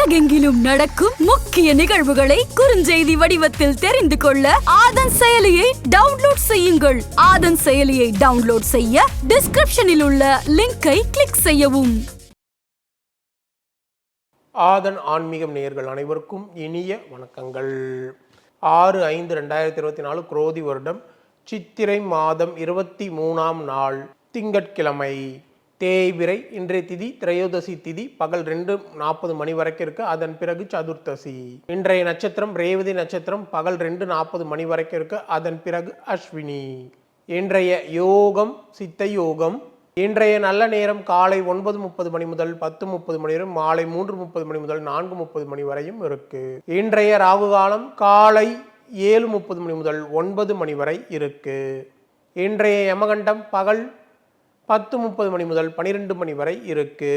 உலகெங்கிலும் நடக்கும் முக்கிய நிகழ்வுகளை குறுஞ்செய்தி வடிவத்தில் தெரிந்து கொள்ள ஆதன் செயலியை டவுன்லோட் செய்யுங்கள். ஆதன் செயலியை டவுன்லோட் செய்ய டிஸ்கிரிப்ஷனில் உள்ள லிங்கை கிளிக் செய்யவும். ஆதன் ஆன்மீகம் நேயர்கள் அனைவருக்கும் இனிய வணக்கங்கள். ஆறு ஐந்து ரெண்டாயிரத்தி இருபத்தி நாலு குரோதி வருடம் சித்திரை மாதம் இருபத்தி மூணாம் நாள் திங்கட்கிழமை. தேய்விரை இன்றைய திதி திரையோதசி திதி பகல் ரெண்டு நாற்பது மணி வரைக்கும் இருக்கு. அதன் பிறகு சதுர்த்தசி. இன்றைய நட்சத்திரம் ரேவதி நட்சத்திரம் பகல் ரெண்டு நாற்பது மணி வரைக்கும் இருக்கு. அதன் பிறகு அஸ்வினி. இன்றைய யோகம் சித்த யோகம். இன்றைய நல்ல நேரம் காலை ஒன்பது முப்பது மணி முதல் பத்து முப்பது மணி வரை மாலை மூன்று முப்பது மணி முதல் நான்கு முப்பது மணி வரையும் இருக்கு. இன்றைய ராகு காலம் காலை ஏழு முப்பது மணி முதல் ஒன்பது மணி வரை இருக்கு. இன்றைய யமகண்டம் பகல் பத்து முப்பது மணி முதல் பனிரெண்டு மணி வரை இருக்கு.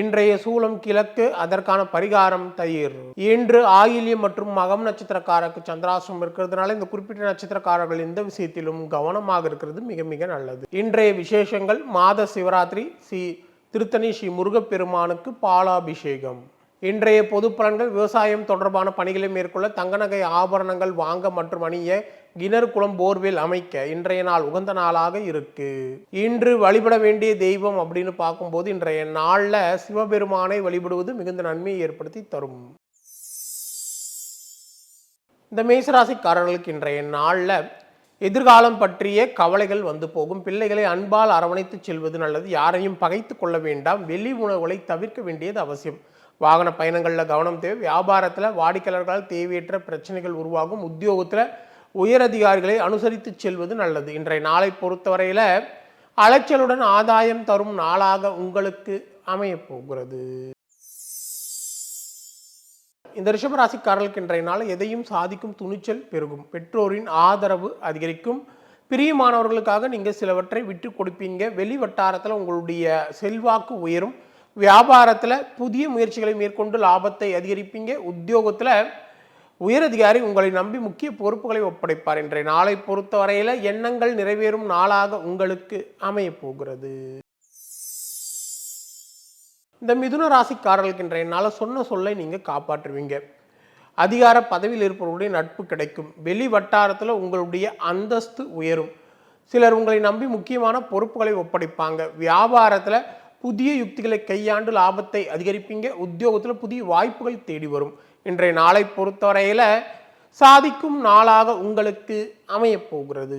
இன்றைய சூலம் கிழக்கு அதற்கான பரிகாரம் தயிர். இன்று ஆயில்யம் மற்றும் மகம் நட்சத்திரக்காரருக்கு சந்திராசிரம் இருக்கிறதுனால இந்த குறிப்பிட்ட நட்சத்திரக்காரர்கள் இந்த விஷயத்திலும் கவனமாக இருக்கிறது மிக மிக நல்லது. இன்றைய விசேஷங்கள் மாத சிவராத்திரி ஸ்ரீ திருத்தணி ஸ்ரீ முருகப்பெருமானுக்கு பாலாபிஷேகம். இன்றைய பொது பலன்கள் விவசாயம் தொடர்பான பணிகளை மேற்கொள்ள தங்க நகை ஆபரணங்கள் வாங்க மற்றும் அணிய கிணறு குளம் போர்வெல் அமைக்க இன்றைய நாள் உகந்த நாளாக இருக்கு. இன்று வழிபட வேண்டிய தெய்வம் அப்படின்னு பார்க்கும்போது இன்றைய நாளில் சிவபெருமானை வழிபடுவது மிகுந்த நன்மையை ஏற்படுத்தி தரும். இந்த மேசராசிக்காரர்களுக்கு இன்றைய நாளில் எதிர்காலம் பற்றிய கவலைகள் வந்து போகும். பிள்ளைகளை அன்பால் அரவணைத்து செல்வது நல்லது. யாரையும் பகைத்து கொள்ள வேண்டாம். வெளி உணவுகளை தவிர்க்க வேண்டியது அவசியம். வாகன பயணங்களில் கவனம் தேவை. வியாபாரத்தில் வாடிக்கையாளர்களால் தேவையற்ற பிரச்சனைகள் உருவாகும். உத்தியோகத்தில் உயரதிகாரிகளை அனுசரித்து செல்வது நல்லது. இன்றைய நாளை பொறுத்தவரையில் அலைச்சலுடன் ஆதாயம் தரும் நாளாக உங்களுக்கு அமையப் போகிறது. இந்த ரிஷபராசிக்காரர்களுக்கு இன்றைய நாள் எதையும் சாதிக்கும் துணிச்சல் பெருகும். பெற்றோரின் ஆதரவு அதிகரிக்கும். பிரியமானவர்களுக்காக நீங்கள் சிலவற்றை விட்டு கொடுப்பீங்க. வெளி வட்டாரத்தில் உங்களுடைய செல்வாக்கு உயரும். வியாபாரத்தில் புதிய முயற்சிகளை மேற்கொண்டு லாபத்தை அதிகரிப்பீங்க. உத்தியோகத்தில் உயரதிகாரி உங்களை நம்பி முக்கிய பொறுப்புகளை ஒப்படைப்பார் இன்றைய நாளை பொறுத்தவரையில் எண்ணங்கள் நிறைவேறும் நாளாக உங்களுக்கு அமையப் போகிறது. இந்த மிதுன ராசிக்காரர்களுக்கு இன்றைய நாளை சொன்ன சொல்லை நீங்கள் காப்பாற்றுவீங்க. அதிகார பதவியில் இருப்பவர்களுடைய நட்பு கிடைக்கும். வெளி வட்டாரத்தில் உங்களுடைய அந்தஸ்து உயரும். சிலர் உங்களை நம்பி முக்கியமான பொறுப்புகளை ஒப்படைப்பாங்க. வியாபாரத்தில் புதிய யுக்திகளை கையாண்டு லாபத்தை அதிகரிப்பீங்க. உத்தியோகத்தில் புதிய வாய்ப்புகள் தேடி வரும். இன்றைய நாளை பொறுத்தவரையில் சாதிக்கும் நாளாக உங்களுக்கு அமையப் போகிறது.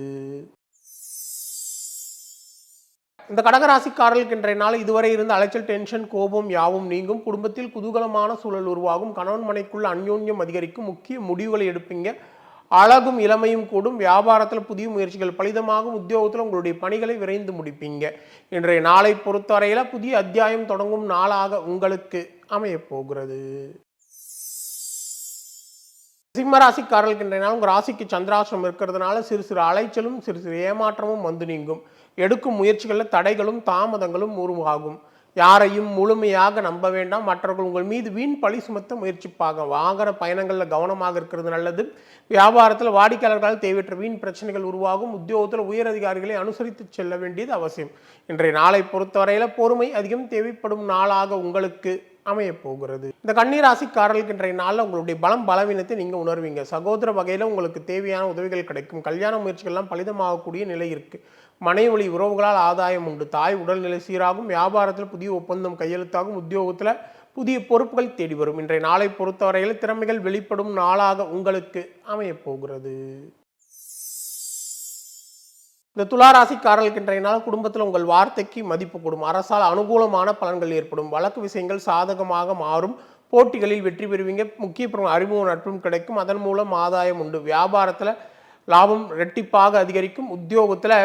இந்த கடகராசிக்காரர்களுக்கு இன்றைய நாள் இதுவரை இருந்த அலைச்சல் டென்ஷன் கோபம் யாவும் நீங்கும். குடும்பத்தில் குதூகலமான சூழல் உருவாகும். கணவன் மனைக்குள்ள அந்யோன்யம் அதிகரிக்கும். முக்கிய முடிவுகளை எடுப்பீங்க. அழகும் இளமையும் கூடும். வியாபாரத்தில் புதிய முயற்சிகள் பலிதமாகும். உத்தியோகத்தில் உங்களுடைய பணிகளை விரைந்து முடிப்பீங்க. இன்றைய நாளை பொறுத்தவரையில் புதிய அத்தியாயம் தொடங்கும் நாளாக உங்களுக்கு அமையப் போகிறது. சிம்மராசிக்காரர்களுக்கு இன்றைய நாள் உங்கள் ராசிக்கு சந்திராசிரம் இருக்கிறதுனால சிறு சிறு அலைச்சலும் சிறு சிறு ஏமாற்றமும் வந்து நீங்கும். எடுக்கும் முயற்சிகளில் தடைகளும் தாமதங்களும் உருவாகும். யாரையும் முழுமையாக நம்ப வேண்டாம். மற்றவர்கள் உங்கள் மீது வீண் பழி சுமத்த முயற்சிப்பாக வாகன பயணங்களில் கவனமாக இருக்கிறது நல்லது. வியாபாரத்தில் வாடிக்கையாளர்களால் தேவையற்ற வீண் பிரச்சனைகள் உருவாகும். உத்தியோகத்தில் உயர் அதிகாரிகளை அனுசரித்து செல்ல வேண்டியது அவசியம். இன்றைய நாளை பொறுத்தவரையில் பொறுமை அதிகம் தேவைப்படும் நாளாக உங்களுக்கு. அமையப்போகிறது. இந்த கன்னிராசிக்காரர்களுக்கு இன்றைய நாளில் உங்களுடைய பலம் பலவீனத்தை நீங்கள் உணர்வீங்க. சகோதர வகையில் உங்களுக்கு தேவையான உதவிகள் கிடைக்கும். கல்யாண முயற்சிகள்லாம் பலிதமாகக்கூடிய நிலை இருக்குது மனைவழி உறவுகளால் ஆதாயம் உண்டு. தாய் உடல்நிலை சீராகும். வியாபாரத்தில் புதிய ஒப்பந்தம் கையெழுத்தாகும். உத்தியோகத்தில் புதிய பொறுப்புகள் தேடி வரும் இன்றைய நாளை பொறுத்தவரையில் திறமைகள் வெளிப்படும் நாளாக உங்களுக்கு அமையப் போகிறது இந்த துளாராசிக்காரர்களுக்கு இன்றைய நாள் குடும்பத்தில் உங்கள் வார்த்தைக்கு மதிப்பு கூடும். அரசால் அனுகூலமான பலன்கள் ஏற்படும். வழக்கு விஷயங்கள் சாதகமாக மாறும். போட்டிகளில் வெற்றி பெறுவீங்க. முக்கிய அறிமுக நட்பும் கிடைக்கும். அதன் மூலம் ஆதாயம் உண்டு. வியாபாரத்தில் லாபம் ரெட்டிப்பாக அதிகரிக்கும். உத்தியோகத்தில்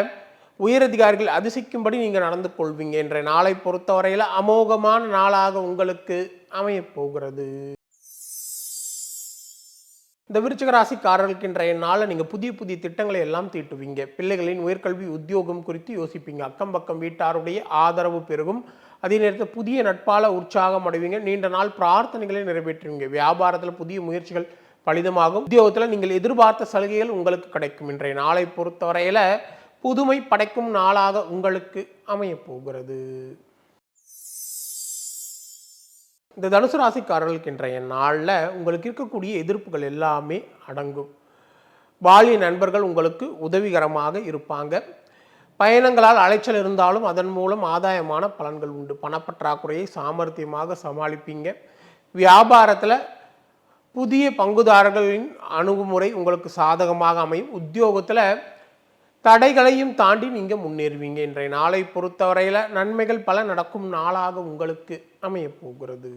உயரதிகாரிகள் அதிசயிக்கும்படி நீங்கள் நடந்து கொள்வீங்க. என்ற நாளை பொறுத்தவரையில் அமோகமான நாளாக உங்களுக்கு அமையப் போகிறது. இந்த விருச்சிக ராசிக்காரர்களுக்கு இன்றைய நாளில் நீங்கள் புதிய புதிய திட்டங்களை எல்லாம் தீட்டுவீங்க. பிள்ளைகளின் உயர்கல்வி உத்தியோகம் குறித்து யோசிப்பீங்க. அக்கம் பக்கம் வீட்டாருடைய ஆதரவு பெருகும். அதே நேரத்தில் புதிய நட்பால உற்சாகம் அடைவீங்க. நீண்ட நாள் பிரார்த்தனைகளை நிறைவேற்றுவீங்க. வியாபாரத்தில் புதிய முயற்சிகள் பலிதமாகும். உத்தியோகத்தில் நீங்கள் எதிர்பார்த்த சலுகைகள் உங்களுக்கு கிடைக்கும். இன்றைய நாளை பொறுத்தவரையில் புதுமை படைக்கும் நாளாக உங்களுக்கு அமையப் போகிறது. இந்த தனுசு ராசிக்காரர்களுக்கு இன்றைய நாளில் உங்களுக்கு இருக்கக்கூடிய எதிர்ப்புகள் எல்லாமே அடங்கும். பாலிய நண்பர்கள் உங்களுக்கு உதவிகரமாக இருப்பாங்க. பயணங்களால் அலைச்சல் இருந்தாலும் அதன் மூலம் ஆதாயமான பலன்கள் உண்டு. பணப்பற்றாக்குறையை சாமர்த்தியமாக சமாளிப்பீங்க. வியாபாரத்தில் புதிய பங்குதாரர்களின் அணுகுமுறை உங்களுக்கு சாதகமாக அமையும். உத்தியோகத்தில் தடைகளையும் தாண்டி நீங்கள் முன்னேறுவீங்க. இன்றைய நாளை பொறுத்தவரையில் நன்மைகள் பல நடக்கும் நாளாக உங்களுக்கு அமைய போகிறது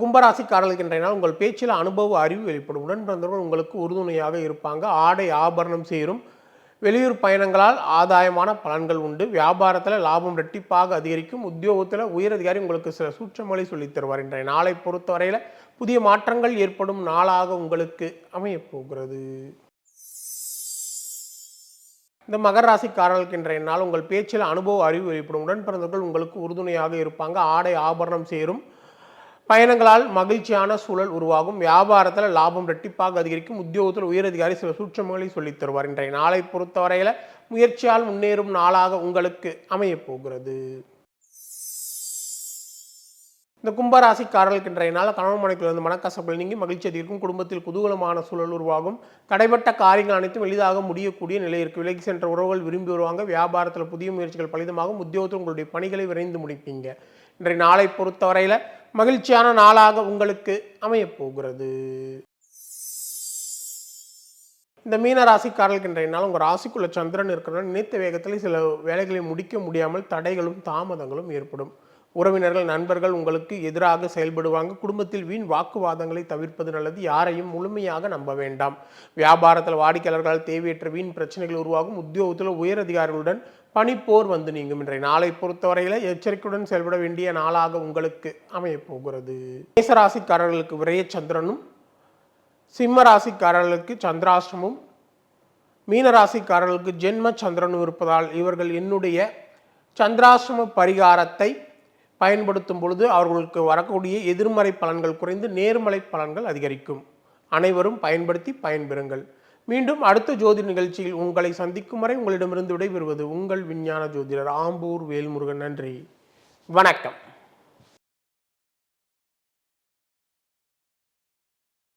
கும்பராசிக்காரர்களுக்கு இன்றைய நாள் உங்கள் பேச்சில் அனுபவ அறிவு வெளிப்படும். உடன் பிறந்தவர்கள் உங்களுக்கு உறுதுணையாக இருப்பாங்க. ஆடை ஆபரணம் சேரும். வெளியூர் பயணங்களால் ஆதாயமான பலன்கள் உண்டு. வியாபாரத்தில் லாபம் ரெட்டிப்பாக அதிகரிக்கும். உத்தியோகத்தில் உயரதிகாரி உங்களுக்கு சில சூட்சமொழி சொல்லித் தருவார். இன்றைய நாளை பொறுத்தவரையில் புதிய மாற்றங்கள் ஏற்படும் நாளாக உங்களுக்கு அமையப்போகிறது. இந்த மகர ராசிக்காரர்களுக்கு இன்றைய நாள் உங்கள் பேச்சில் அனுபவ அறிவு வெளிப்படும். உடன் பிறந்தவர்கள் உங்களுக்கு உறுதுணையாக இருப்பாங்க. ஆடை ஆபரணம் சேரும். பயணங்களால் மகிழ்ச்சியான சூழல் உருவாகும். வியாபாரத்தில் லாபம் ரெட்டிப்பாக அதிகரிக்கும். உத்தியோகத்தில் உயரதிகாரி சில சூட்சமங்களை சொல்லித் தருவார். இன்றைய நாளை பொறுத்தவரையில் முயற்சியால் முன்னேறும் நாளாக உங்களுக்கு அமையப் போகிறது. இந்த கும்பராசிக்காரர்களுக்கு இன்றைய நாள் கணவன் மனைக்குள்ள இருந்து மனக்கசப்புகள் நீங்கி மகிழ்ச்சி அதிகரிக்கும். குடும்பத்தில் குதூகலமான சூழல் உருவாகும். தடைப்பட்ட காரியங்கள் அனைத்தும் எளிதாக முடியக்கூடிய நிலை இருக்கு. விலகி சென்ற உறவுகள் விரும்பி வருவாங்க. வியாபாரத்தில் புதிய முயற்சிகள் பலிதமாகும். உத்தியோகத்தில் உங்களுடைய பணிகளை விரைந்து முடிப்பீங்க. இன்றைய நாளை பொறுத்தவரையில் மகிழ்ச்சியான நாளாக உங்களுக்கு அமையப் போகிறது. இந்த மீன ராசிக்காரர்களுக்கு இன்றைய உங்கள் ராசிக்குள்ள சந்திரன் இருக்கிற நினைத்த வேகத்தில் சில வேலைகளை முடிக்க முடியாமல் தடைகளும் தாமதங்களும் ஏற்படும். உறவினர்கள் நண்பர்கள் உங்களுக்கு எதிராக செயல்படுவாங்க. குடும்பத்தில் வீண் வாக்குவாதங்களை தவிர்ப்பது நல்லது. யாரையும் முழுமையாக நம்ப வேண்டாம். வியாபாரத்தில் வாடிக்கையாளர்களால் தேவையற்ற வீண் பிரச்சனைகள் உருவாகும். உத்தியோகத்தில் உயர் அதிகாரிகளுடன் பனிப்போர் வந்து நீங்கும். இன்றைய நாளை பொறுத்தவரையில் எச்சரிக்கையுடன் செயல்பட வேண்டிய நாளாக உங்களுக்கு அமையப்போகிறது மேசராசிக்காரர்களுக்கு விரைய சந்திரனும் சிம்மராசிக்காரர்களுக்கு ராசிக்காரர்களுக்கு மீனராசிக்காரர்களுக்கு ஜென்ம சந்திரனும் இருப்பதால் இவர்கள் என்னுடைய சந்திராசிரம பரிகாரத்தை பயன்படுத்தும் பொழுது அவர்களுக்கு வரக்கூடிய எதிர்மறை பலன்கள் குறைந்து நேர்மறை பலன்கள் அதிகரிக்கும். அனைவரும் பயன்படுத்தி பயன்பெறுங்கள். மீண்டும் அடுத்த ஜோதி நிகழ்ச்சியில் உங்களை சந்திக்கும் வரை உங்களிடமிருந்து விடைபெறுவது உங்கள் விஞ்ஞான ஜோதிடர் ஆம்பூர் வேல்முருகன். நன்றி. வணக்கம்.